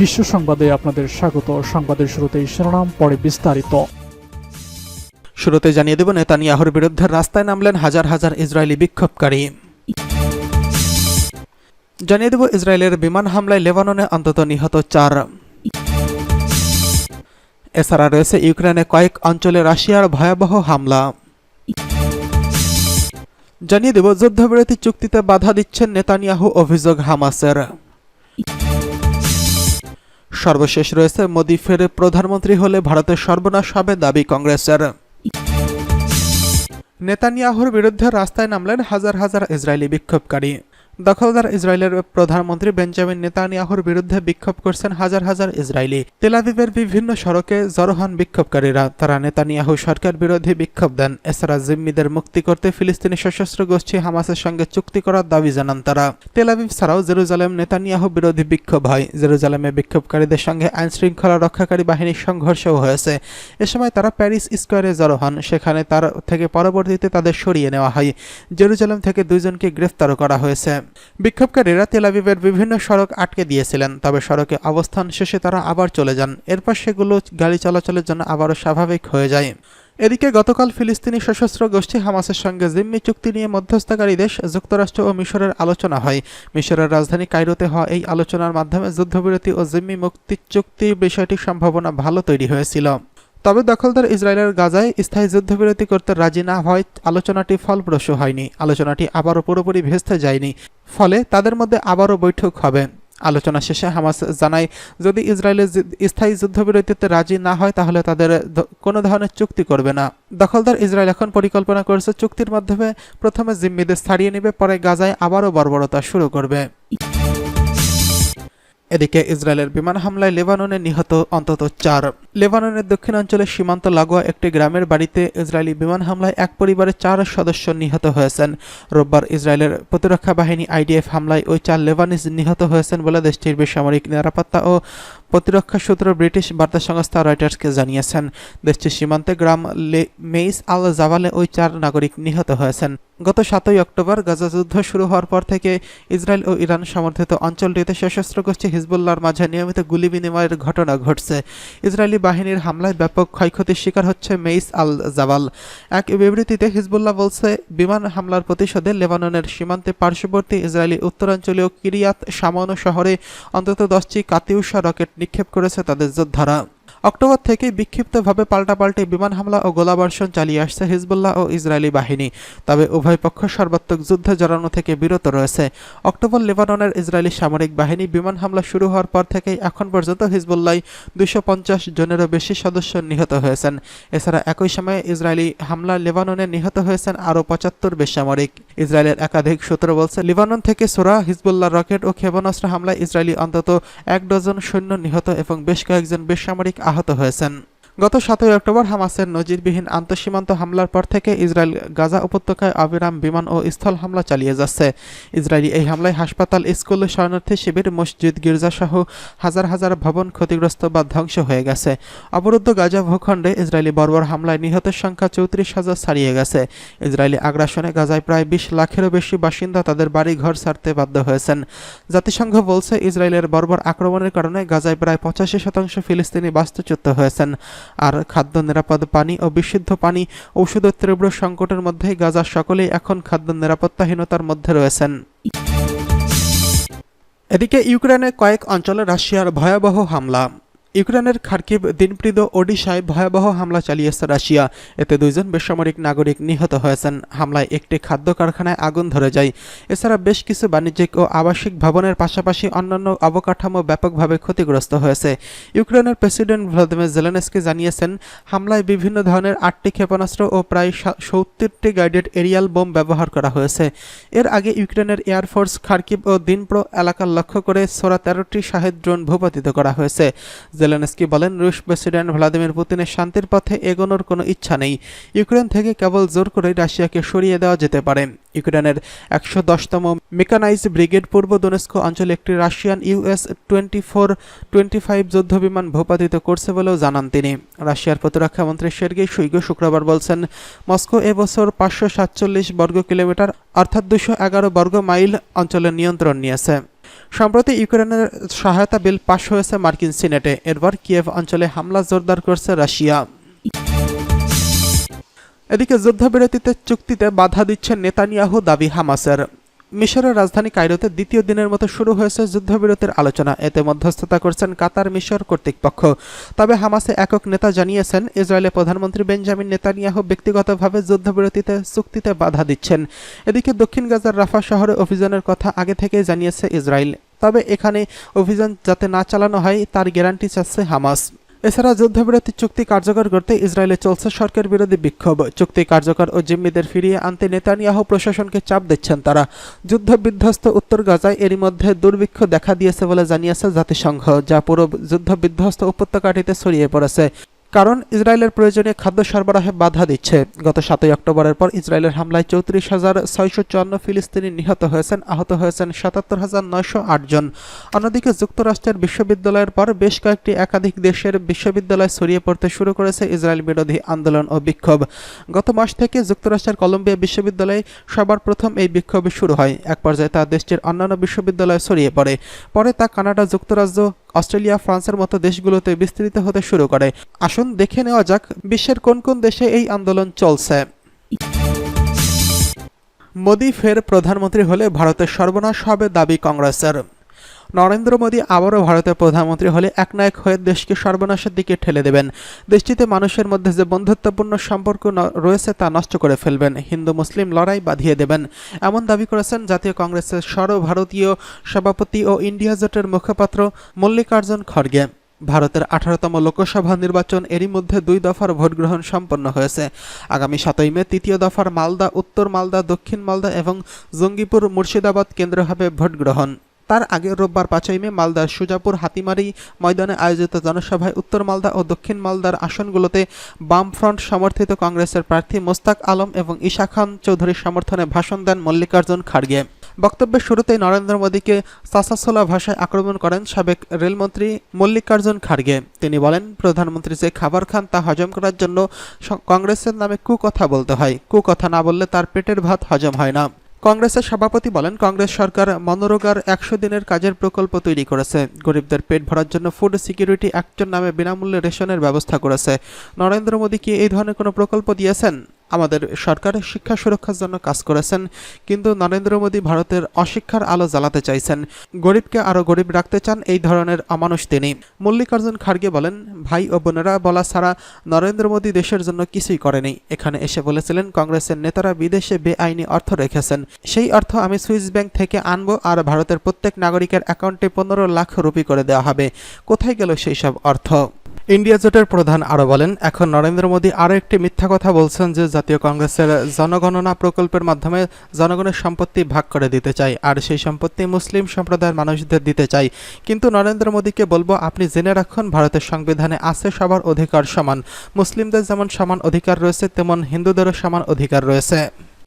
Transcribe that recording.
বিশ্ব সংবাদে আপনাদের স্বাগত। সংবাদের শুরুতেই শিরোনাম, পরে বিস্তারিত। শুরুতে জানিয়ে দেব, নেতানিয়াহুর বিরুদ্ধে রাস্তায় নামলেন হাজার হাজার ইসরায়েলি বিক্ষোভকারী। জানিয়ে দেব, ইসরায়েলের বিমান হামলায় লেবাননে অন্তত নিহত চার। এছাড়া রয়েছে ইউক্রেনে কয়েক অঞ্চলে রাশিয়ার ভয়াবহ হামলা। জানিয়ে দেব, যুদ্ধবিরতি চুক্তিতে বাধা দিচ্ছেন নেতানিয়াহু অভিযোগ হামাসের। সর্বশেষ রয়েছে মোদী ফের প্রধানমন্ত্রী হলে ভারতের সর্বনাশ হবে দাবি কংগ্রেসের। নেতানিয়াহুর বিরুদ্ধে রাস্তায় নামলেন হাজার হাজার ইসরায়েলি বিক্ষোভকারী। দখলদার ইসরায়েলের প্রধানমন্ত্রী বেঞ্জামিন নেতানিয়াহুর বিরুদ্ধে বিক্ষোভ করছেন হাজার হাজার ইসরায়েলি। তেলাভিভের বিভিন্ন সড়কে জড়ো হন বিক্ষোভকারীরা। তারা নেতানিয়াহু সরকার বিরোধী বিক্ষোভ দেন। এছাড়া জিম্মিদের মুক্তি করতে ফিলিস্তিনি সশস্ত্র গোষ্ঠী হামাসের সঙ্গে চুক্তি করার দাবি জানান তারা। তেলাভিভ ছাড়াও জেরুজালেম নেতানিয়াহু বিরোধী বিক্ষোভ হয়। জেরুজালেমে বিক্ষোভকারীদের সঙ্গে আইন শৃঙ্খলা রক্ষাকারী বাহিনীর সংঘর্ষও হয়েছে। এ সময় তারা প্যারিস স্কোয়ারে জড়ো হন। সেখানে তার থেকে পরবর্তীতে তাদের সরিয়ে নেওয়া হয়। জেরুজালেম থেকে দুইজনকে গ্রেফতারও করা হয়েছে। বিক্ষোভকারীরা তেলাভিভের বিভিন্ন সড়ক আটকে দিয়েছিলেন, তবে সড়কে অবস্থান শেষে তারা আবার চলে যান। এরপর সেগুলো গাড়ি চলাচলের জন্য আবারও স্বাভাবিক হয়ে যায়। এদিকে গতকাল ফিলিস্তিনি সশস্ত্র গোষ্ঠী হামাসের সঙ্গে জিম্মি চুক্তি নিয়ে মধ্যস্থকারী দেশ, যুক্তরাষ্ট্র ও মিশরের আলোচনা হয়। মিশরের রাজধানী কায়রোতে হওয়া এই আলোচনার মাধ্যমে যুদ্ধবিরতি ও জিম্মি মুক্তি চুক্তির বিষয়টির সম্ভাবনা ভালো তৈরি হয়েছিল। তবে দখলদার ইসরায়েলের গাজায় স্থায়ী যুদ্ধবিরতি করতে রাজি না হয় আলোচনাটি ফলপ্রসূ হয়নি। আলোচনাটি আবারও পুরোপুরি ভেস্তে যায়নি। ফলে তাদের মধ্যে আবারও বৈঠক হবে। আলোচনা শেষে হামাস জানায়, যদি ইসরায়েলের স্থায়ী যুদ্ধবিরতিতে রাজি না হয়, তাহলে তাদের কোনো ধরনের চুক্তি করবে না। দখলদার ইসরায়েল এখন পরিকল্পনা করেছে চুক্তির মাধ্যমে প্রথমে জিম্মিদের ছাড়িয়ে নেবে, পরে গাজায় আবারও বর্বরতা শুরু করবে। এদিকে ইসরায়েলের বিমান হামলায় লেবাননে নিহত অন্তত চার। লেবাননের দক্ষিণাঞ্চলের সীমান্ত লাগোয়া একটি গ্রামের বাড়িতে ইসরায়েলি বিমান হামলায় এক পরিবারের চার সদস্য নিহত হয়েছেন। রোববার ইসরায়েলের প্রতিরক্ষা বাহিনী আইডিএফ হামলায় ওই চার লেবানিজ নিহত হয়েছেন বলে দেশটির বেসামরিক নিরাপত্তা ও প্রতিরক্ষা সূত্র ব্রিটিশ বার্তা সংস্থা রয়টার্সকে জানিয়েছেন। দেশটির সীমান্তে গ্রাম মেইস আল জাভালে ওই চার নাগরিক নিহত হয়েছেন। গত সাতই অক্টোবর গাজা যুদ্ধ শুরু হওয়ার পর থেকে ইসরায়েল ও ইরান সমর্থিত অঞ্চলটিতে সশস্ত্র গোষ্ঠী হিজবুল্লাহর মাঝে নিয়মিত গুলি বিনিময়ের ঘটনা ঘটছে। ইসরায়েলি বাহিনীর হামলায় ব্যাপক ক্ষয়ক্ষতির শিকার হচ্ছে মেইস আল জাবাল এক বিবৃতিতে হিজবুল্লাহ বলছে, বিমান হামলার প্রতিশোধে লেবাননের সীমান্তে পার্শ্ববর্তী ইসরায়েলি উত্তরাঞ্চলীয় কিরিয়াত সামানো শহরে অন্তত দশটি কাতিউষা রকেট নিক্ষেপ করেছে তাদের যোদ্ধারা। অক্টোবর থেকে বিক্ষিপ্তভাবে পাল্টাপাল্টি বিমান হামলা ও গোলাবর্ষণ চালিয়ে আসছে হিজবুল্লাহ ও ইসরায়েলি বাহিনী। তবে উভয় পক্ষ সর্বাত্মক যুদ্ধে জড়ানো থেকে বিরত রয়েছে। অক্টোবর লেবাননের ইসরায়েলি সামরিক বাহিনী বিমান হামলা শুরু হওয়ার পর থেকেই এখন পর্যন্ত হিজবুল্লাহ দুশো পঞ্চাশ জনেরও বেশি সদস্য নিহত হয়েছেন। এছাড়া একই সময়ে ইসরায়েলি হামলা লেবাননে নিহত হয়েছেন আরও পঁচাত্তর বেসামরিক। ইসরায়েলের একাধিক সূত্র বলছে, লিবানন থেকে সোরা হিজবুল্লাহ রকেট ও ক্ষেপণাস্ত্র হামলায় ইসরায়েলি অন্তত এক ডজন সৈন্য নিহত এবং বেশ কয়েকজন বেসামরিক আহত হয়েছেন। গত সাতই অক্টোবর হামাসের নজিরবিহীন আন্তঃসীমান্ত হামলার পর থেকে ইসরায়েল গাজা উপত্যকায় অবিরাম বিমান ও স্থল হামলা চালিয়ে যাচ্ছে। ইসরায়েলি এই হামলায় হাসপাতাল, স্কুল, শরণার্থী শিবির, মসজিদ, গির্জাসহ হাজার হাজার ভবন ক্ষতিগ্রস্ত বা ধ্বংস হয়ে গেছে। অবরুদ্ধ গাজা ভূখণ্ডে ইসরায়েলি বর্বর হামলায় নিহতের সংখ্যা চৌত্রিশ হাজার ছাড়িয়ে গেছে। ইসরায়েলি আগ্রাসনে গাজায় প্রায় বিশ লাখেরও বেশি বাসিন্দা তাদের বাড়ি ঘর ছাড়তে বাধ্য হয়েছেন। জাতিসংঘ বলছে, ইসরায়েলের বর্বর আক্রমণের কারণে গাজায় প্রায় পঁচাশি শতাংশ ফিলিস্তিনি বাস্তুচ্যুত হয়েছেন। আর খাদ্য নিরাপদ পানি ও বিশুদ্ধ পানি ঔষধের তীব্র সংকটের মধ্যে গাজার সকলেই এখন খাদ্য নিরাপত্তাহীনতার মধ্যে রয়েছেন। এদিকে ইউক্রেনে কয়েক অঞ্চলে রাশিয়ার ভয়াবহ হামলা। ইউক্রেনের খার্কিভ দিনপ্রিদ ওডিশায় ভয়াবহ হামলা চালিয়েছে রাশিয়া। এতে দুইজন বেসামরিক নাগরিক নিহত হয়েছেন। হামলায় একটি খাদ্য কারখানায় আগুন ধরে যায়। এছাড়া বেশ কিছু বাণিজ্যিক ও আবাসিক ভবনের পাশাপাশি অন্যান্য অবকাঠামো ব্যাপকভাবে ক্ষতিগ্রস্ত হয়েছে। ইউক্রেনের প্রেসিডেন্ট ভ্লাদিমির জেলেনস্কি জানিয়েছেন, হামলায় বিভিন্ন ধরনের আটটি ক্ষেপণাস্ত্র ও প্রায় সত্তরটি গাইডেড এরিয়াল বোম ব্যবহার করা হয়েছে। এর আগে ইউক্রেনের এয়ারফোর্স খার্কিভ ও দিনপ্রো এলাকা লক্ষ্য করে সোরা তেরোটি শাহেদ ড্রোন ভূপাতিত করা হয়েছে। জেলেনস্কি বলেন, রুশ প্রেসিডেন্ট ভ্লাদিমির পুতিনের শান্তির পথে এগোনোর কোনো ইচ্ছা নেই। ইউক্রেন থেকে কেবল জোর করে রাশিয়াকে সরিয়ে দেওয়া যেতে পারে। ইউক্রেনের একশো দশতম মেকানাইজ ব্রিগেড পূর্ব দোনেস্কো অঞ্চলে একটি Russian U S twenty four twenty five যুদ্ধবিমান ভূপাতিত করছে বলেও জানান তিনি। রাশিয়ার প্রতিরক্ষা মন্ত্রী সের্গেই শুইগো শুক্রবার বলছেন, মস্কো এবছর পাঁচশো সাতচল্লিশ বর্গ কিলোমিটার অর্থাৎ দুশো এগারো বর্গ মাইল অঞ্চলের নিয়ন্ত্রণ নিয়েছে। সম্প্রতি ইউক্রেনের সহায়তা বিল পাশ হয়েছে মার্কিন সিনেটে। এরপর কিয়েভ অঞ্চলে হামলা জোরদার করছে রাশিয়া। এদিকে যুদ্ধবিরতিতে চুক্তিতে বাধা দিচ্ছে নেতানিয়াহু দাবি হামাসের। মিশরের রাজধানী কায়রোতে দ্বিতীয় দিনের মতো শুরু হয়েছে যুদ্ধবিরতির আলোচনা। এতে মধ্যস্থতা করছেন কাতার মিশর কর্তৃপক্ষ। তবে হামাসে একক নেতা জানিয়েছেন, ইসরায়েলের প্রধানমন্ত্রী বেঞ্জামিন নেতানিয়াহু ব্যক্তিগতভাবে যুদ্ধবিরতিতে চুক্তিতে বাধা দিচ্ছেন। এদিকে দক্ষিণ গাজার রাফা শহরে অভিযানের কথা আগে থেকেই জানিয়েছে ইসরায়েল। তবে এখানে অভিযান যাতে না চালানো হয়, তার গ্যারান্টি চাচ্ছে হামাস। এছাড়া যুদ্ধবিরতি চুক্তি কার্যকর করতে ইসরায়েলে চলছে সরকার বিরোধী বিক্ষোভ। চুক্তি কার্যকর ও জিম্মিদের ফিরিয়ে আনতে নেতানিয়াহ প্রশাসনকে চাপ দিচ্ছেন তারা। যুদ্ধ বিধ্বস্ত উত্তর গাজায় এরই মধ্যে দুর্ভিক্ষ দেখা দিয়েছে বলে জানিয়েছে জাতিসংঘ, যা পুরো যুদ্ধ বিধ্বস্ত উপত্যকাটিতে ছড়িয়ে পড়েছে। কারণ ইসরায়েলের প্রয়োজনীয় খাদ্য সরবরাহে বাধা দিচ্ছে। গত সাতই অক্টোবরের পর ইসরায়েলের হামলায় চৌত্রিশ হাজার ছয়শো চুয়ান্ন ফিলিস্তিনি নিহত হয়েছেন, আহত হয়েছেন সাতাত্তর হাজার নয়শো জন। অন্যদিকে যুক্তরাষ্ট্রের বিশ্ববিদ্যালয়ের পর বেশ কয়েকটি একাধিক দেশের বিশ্ববিদ্যালয় ছড়িয়ে পড়তে শুরু করেছে ইসরায়েল বিরোধী আন্দোলন ও বিক্ষোভ। গত মাস থেকে যুক্তরাষ্ট্রের কলম্বিয়া বিশ্ববিদ্যালয়ে সবার প্রথম এই বিক্ষোভ শুরু হয়। এক পর্যায়ে তা দেশটির অন্যান্য বিশ্ববিদ্যালয়ে ছড়িয়ে পড়ে। পরে তা কানাডা, যুক্তরাজ্য অস্ট্রেলিয়া, ফ্রান্সের মতো দেশগুলোতে বিস্তৃত হতে শুরু করে। আসুন দেখে নেওয়া যাক বিশ্বের কোন কোন দেশে এই আন্দোলন চলছে। মোদি ফের প্রধানমন্ত্রী হলে ভারতের সর্বনাশ হবে দাবি কংগ্রেসের। নরেন্দ্র মোদী আবারও ভারতের প্রধানমন্ত্রী হলে একনায়ক হয়ে দেশকে সর্বনাশের দিকে ঠেলে দেবেন। দেশটিতে মানুষের মধ্যে যে বন্ধুত্বপূর্ণ সম্পর্ক রয়েছে তা নষ্ট করে ফেলবেন। হিন্দু, মুসলিম লড়াই বাঁধিয়ে দেবেন। এমন দাবি করেছেন জাতীয় কংগ্রেসের সর্বভারতীয় সভাপতি ও ইন্ডিয়া জোটের মুখপাত্র মল্লিকার্জুন খড়গে। ভারতের আঠারোতম লোকসভা নির্বাচন এরই মধ্যে দুই দফার ভোটগ্রহণ সম্পন্ন হয়েছে। আগামী সাতই মে তৃতীয় দফার মালদা, উত্তর মালদা, দক্ষিণ মালদা এবং জঙ্গিপুর মুর্শিদাবাদ কেন্দ্র হবে ভোট গ্রহণ। তার আগে রোববার পাঁচই মে মালদার সুজাপুর হাতিমারি ময়দানে আয়োজিত জনসভায় উত্তর মালদা ও দক্ষিণ মালদার আসনগুলোতে বামফ্রন্ট সমর্থিত কংগ্রেসের প্রার্থী মোস্তাক আলম এবং ঈশা খান চৌধুরীর সমর্থনে ভাষণ দেন মল্লিকার্জুন খাড়গে। বক্তব্যের শুরুতেই নরেন্দ্র মোদীকে সাসাসোলা ভাষায় আক্রমণ করেন সাবেক রেলমন্ত্রী মল্লিকার্জুন খাড়গে। তিনি বলেন, প্রধানমন্ত্রী যে খাবার খান তা হজম করার জন্য কংগ্রেসের নামে কুকথা বলতে হয়। কুকথা না বললে তার পেটের ভাত হজম হয় না। কংগ্রেসের সভাপতি বলেন, কংগ্রেস সরকার মনোরোগার একশো দিনের কাজের প্রকল্প তৈরি করেছে। গরিবদের পেট ভরার জন্য ফুড সিকিউরিটি অ্যাক্টের নামে বিনামূল্যে রেশনের ব্যবস্থা করেছে। নরেন্দ্র মোদী কি এই ধরনের কোনো প্রকল্প দিয়েছেন? আমাদের সরকার শিক্ষা সুরক্ষার জন্য কাজ করেছেন, কিন্তু নরেন্দ্র মোদী ভারতের অশিক্ষার আলো জ্বালাতে চাইছেন। গরিবকে আরও গরিব রাখতে চান এই ধরনের অমানুষ তিনি। মল্লিকার্জুন খার্গে বলেন, ভাই ও বোনেরা বলা ছাড়া নরেন্দ্র মোদী দেশের জন্য কিছুই করেনি। এখানে এসে বলেছিলেন, কংগ্রেসের নেতারা বিদেশে বেআইনি অর্থ রেখেছেন। সেই অর্থ আমি সুইস ব্যাংক থেকে আনব আর ভারতের প্রত্যেক নাগরিকের অ্যাকাউন্টে পনেরো লাখ রুপি করে দেওয়া হবে। কোথায় গেল সেই সব অর্থ? ইন্ডিয়া জোটের প্রধান আরও বলেন, এখন নরেন্দ্র মোদী আরও একটি মিথ্যা কথা বলছেন যে জাতীয় কংগ্রেসের জনগণনা প্রকল্পের মাধ্যমে জনগণের সম্পত্তি ভাগ করে দিতে চাই আর সেই সম্পত্তি মুসলিম সম্প্রদায়ের মানুষদের দিতে চাই কিন্তু নরেন্দ্র মোদীকে বলব, আপনি জেনে রাখুন, ভারতের সংবিধানে আছে সবার অধিকার সমান। মুসলিমদের যেমন সমান অধিকার রয়েছে, তেমন হিন্দুদেরও সমান অধিকার রয়েছে।